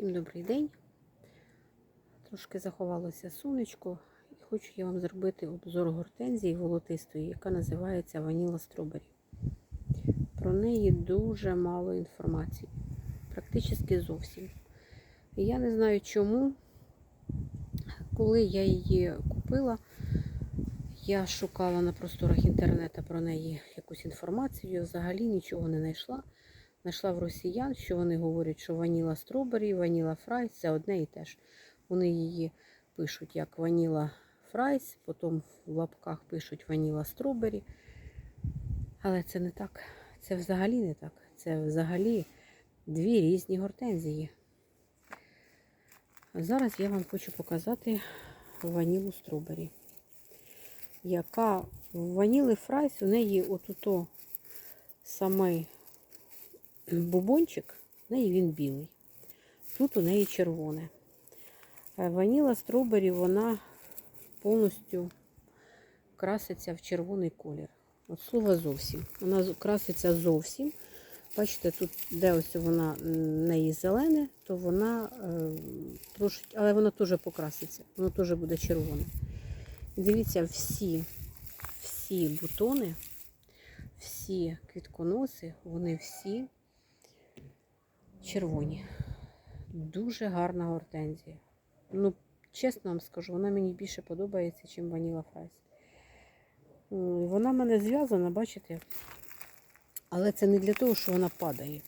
Всім добрий день. Трошки заховалося сонечко. І хочу я вам зробити обзор гортензії волотистої, яка називається Ваніла Стробері. Про неї дуже мало інформації. Практично зовсім. І я не знаю чому. Коли я її купила, я шукала на просторах інтернету про неї якусь інформацію, взагалі нічого не знайшла. Знайшла в росіян, що вони говорять, що ваніла стробері, ваніла фрайс це одне і те ж. Вони її пишуть як ваніла фрайс, потім в лапках пишуть ваніла стробері. Але це не так. Це взагалі не так. Це взагалі дві різні гортензії. Зараз я вам хочу показати ванілу стробері, яка в ваніли фрайс у неї отуто самий бубончик, в неї він білий. Тут у неї червоне. Е, Ваніла стробері, вона повністю краситься в червоний колір. От слово зовсім. Вона краситься зовсім. Бачите, тут, де ось вона неї зелене, то вона е, трошки, але вона теж покраситься, воно теж буде червоне. Дивіться, всі, всі бутони, всі квітконоси, вони всі червоні. Дуже гарна гортензія. Ну, чесно вам скажу, вона мені більше подобається, ніж Ваніла Фрайс. Вона в мене зв'язана, бачите? Але це не для того, що вона падає.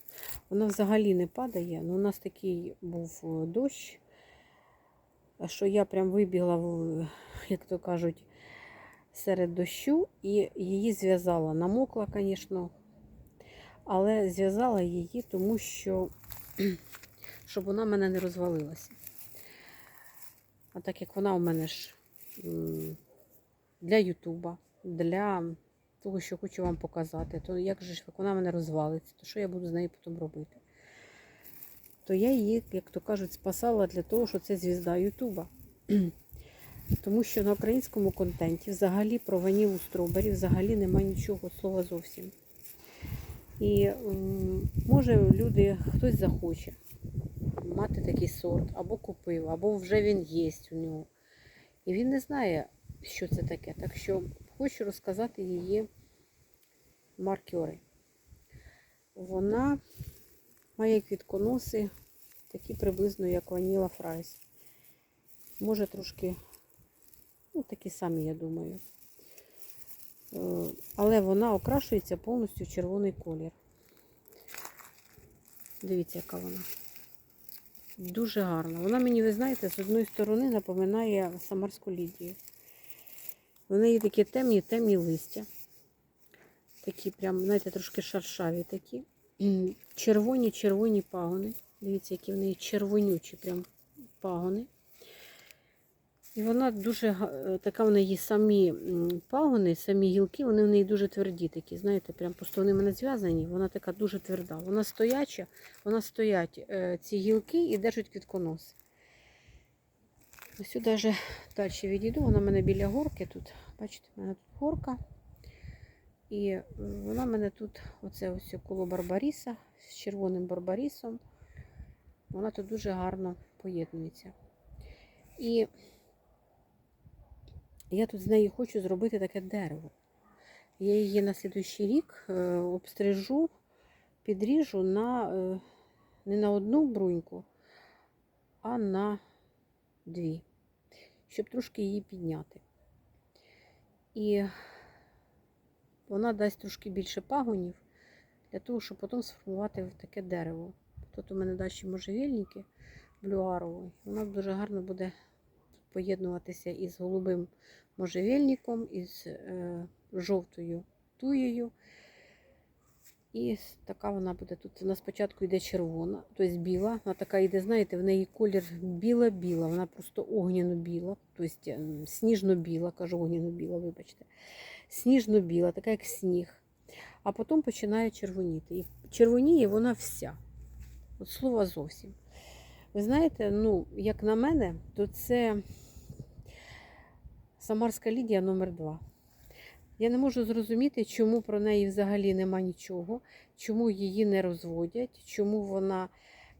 Вона взагалі не падає. Ну, у нас такий був е, дощ, що я прям вибігла, в, як то кажуть, серед дощу і її зв'язала. Намокла, звісно, але зв'язала її, тому що щоб вона в мене не розвалилася. А так як вона у мене ж для Ютуба, для того, що хочу вам показати, то як же ж як вона в мене розвалиться, то що я буду з нею потім робити? То я її, як то кажуть, спасала для того, що це звізда Ютуба. Тому що на українському контенті взагалі про ванілу стробері взагалі немає нічого слова зовсім. І може люди, хтось захоче мати такий сорт, або купив, або вже він є у нього. І він не знає, що це таке. Так що хочу розказати її маркери. Вона має квітконоси, такі приблизно, як ваніла фрайс. Може трошки, ну, такі самі, я думаю. Е, Але вона окрашується повністю в червоний колір. Дивіться, яка вона. Дуже гарна. Вона мені, ви знаєте, з одної сторони напоминає Самарську Лідію. В неї такі темні, темні листя. Такі прям, знаєте, трошки шаршаві такі. Червоні, червоні пагони. Дивіться, які в неї червонючі прям пагони. І вона дуже е, така в неї самі пагони, самі гілки, вони в неї дуже тверді такі. Знаєте, прям просто вони мене зв'язані, вона така дуже тверда. Вона стояча, вона стоять е, ці гілки і держать квітконос. Ось вже далі відійду. Вона в мене біля горки тут. Бачите, в мене тут горка. І е, вона в мене тут, оце ось коло Барбаріса з червоним барбарісом. Вона тут дуже гарно поєднується. І я тут з нею хочу зробити таке дерево. Я її на слідуючий рік е, обстрижу, підріжу на, е, не на одну бруньку, а на дві, щоб трошки її підняти. І вона дасть трошки більше пагонів для того, щоб потім сформувати таке дерево. Тут у мене далі можжевельники блюарові. Вона дуже гарно буде поєднуватися із голубим можжевельником, із е, жовтою туєю. І така вона буде тут. Вона спочатку йде червона, тобто біла. Вона така йде, знаєте, в неї колір біла-біла, вона просто огняно-біла, тобто сніжно-біла, кажу огняно-біла, вибачте. Сніжно-біла, така як сніг. А потім починає червоніти. І червоніє вона вся. От слова зовсім. Ви знаєте, ну, як на мене, то це Самарська Лідія номер 2 Я не можу зрозуміти, чому про неї взагалі нема нічого, чому її не розводять, чому вона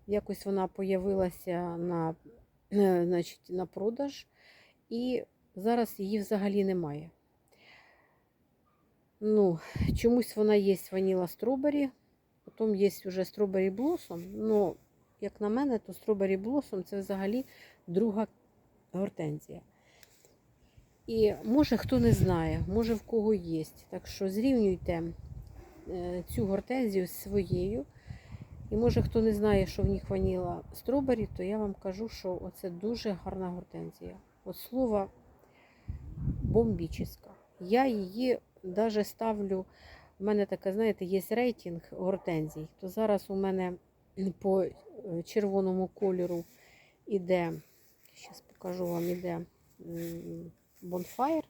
Якось вона появилася на, е, значить, на продаж, і зараз її взагалі немає. Ну, чомусь вона є ваніла стробері, потім є вже стробері блосом. Ну, як на мене, то стробері блосом це взагалі друга гортензія. І може хто не знає, може в кого є. Так що зрівнюйте е, цю гортензію з своєю. І може хто не знає, що в них ваніла стробері, то я вам кажу, що це дуже гарна гортензія. От слово бомбіческа. Я її навіть ставлю. У мене таке, знаєте, є рейтинг гортензій. То зараз у мене по е, червоному кольору іде, зараз покажу вам, іде Bonfire.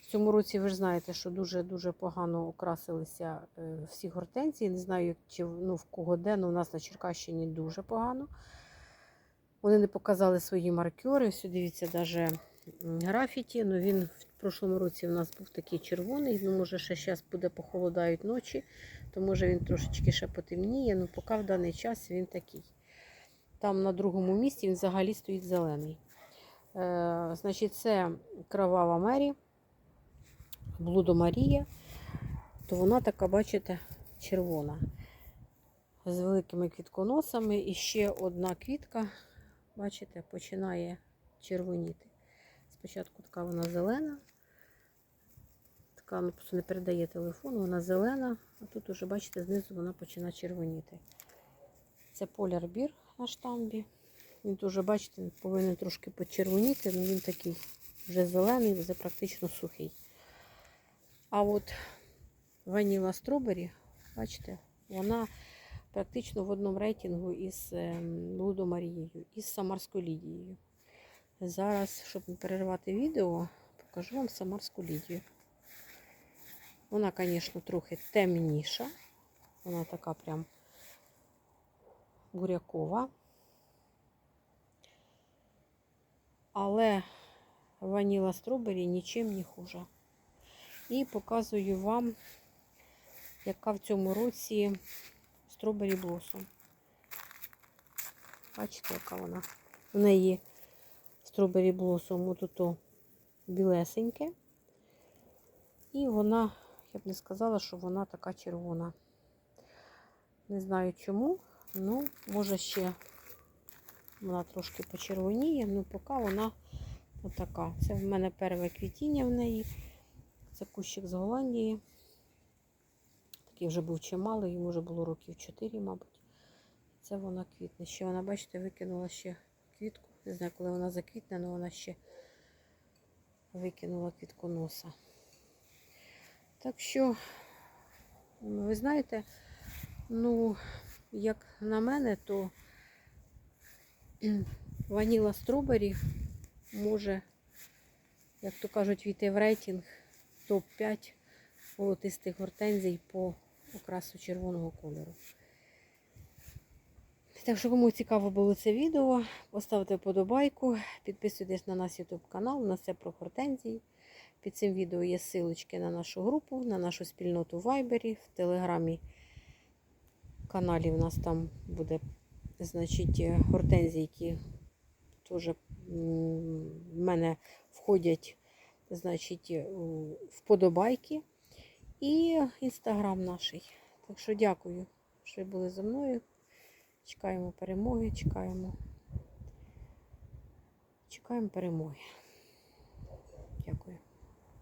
В цьому році ви ж знаєте, що дуже-дуже погано окрасилися е, всі гортензії. Не знаю, чи ну, в кого де, але у нас на Черкащині дуже погано. Вони не показали свої маркери. Ось дивіться, навіть графіті. Ну, він в прошлому році у нас був такий червоний. Ну, може, ще зараз буде похолодають ночі, то може він трошечки ще потемніє. Ну, поки в даний час він такий. Там на другому місці він взагалі стоїть зелений. Е, значить, це кровава Мері, Блудо Марія, то вона така, бачите, червона. З великими квітконосами. І ще одна квітка, бачите, починає червоніти. Спочатку така вона зелена. Така ну, просто не передає телефон, вона зелена, а тут уже, бачите, знизу вона починає червоніти. Це поляр бір на штамбі. Він дуже, бачите, повинен трошки почервоніти, але він такий вже зелений, вже практично сухий. А от ваніла стробері, бачите, вона практично в одному рейтингу із ем, Лудо Марією, із Самарською Лідією. Зараз, щоб не перервати відео, покажу вам Самарську Лідію. Вона, звісно, трохи темніша. Вона така прям бурякова. Але ваніла стробері нічим не хуже. І показую вам, яка в цьому році стробері блосом. Бачите, яка вона? В неї стробері блосом отут білесеньке. І вона, я б не сказала, що вона така червона. Не знаю чому, ну, може ще вона трошки почервоніє, ну поки вона отака. Це в мене перше квітіння в неї. Це кущик з Голландії. Такий вже був чималий, йому вже було років 4, мабуть. Це вона квітне. Ще вона, бачите, викинула ще квітку. Не знаю, коли вона заквітне, але вона ще викинула квітконоса. Так що, ви знаєте, ну, як на мене, то ваніла стробері може, як то кажуть, війти в рейтинг топ-5 волотистих гортензій по окрасу червоного кольору. Так що, кому цікаво було це відео, поставте вподобайку, підписуйтесь на наш YouTube канал, на все про гортензії. Під цим відео є ссылочки на нашу групу, на нашу спільноту в Viber, в Телеграмі каналі у нас там буде, значить, гортензії, які теж в мене входять, значить, вподобайки. І інстаграм наш. Так що дякую, що ви були зі мною. Чекаємо перемоги, чекаємо. Чекаємо перемоги.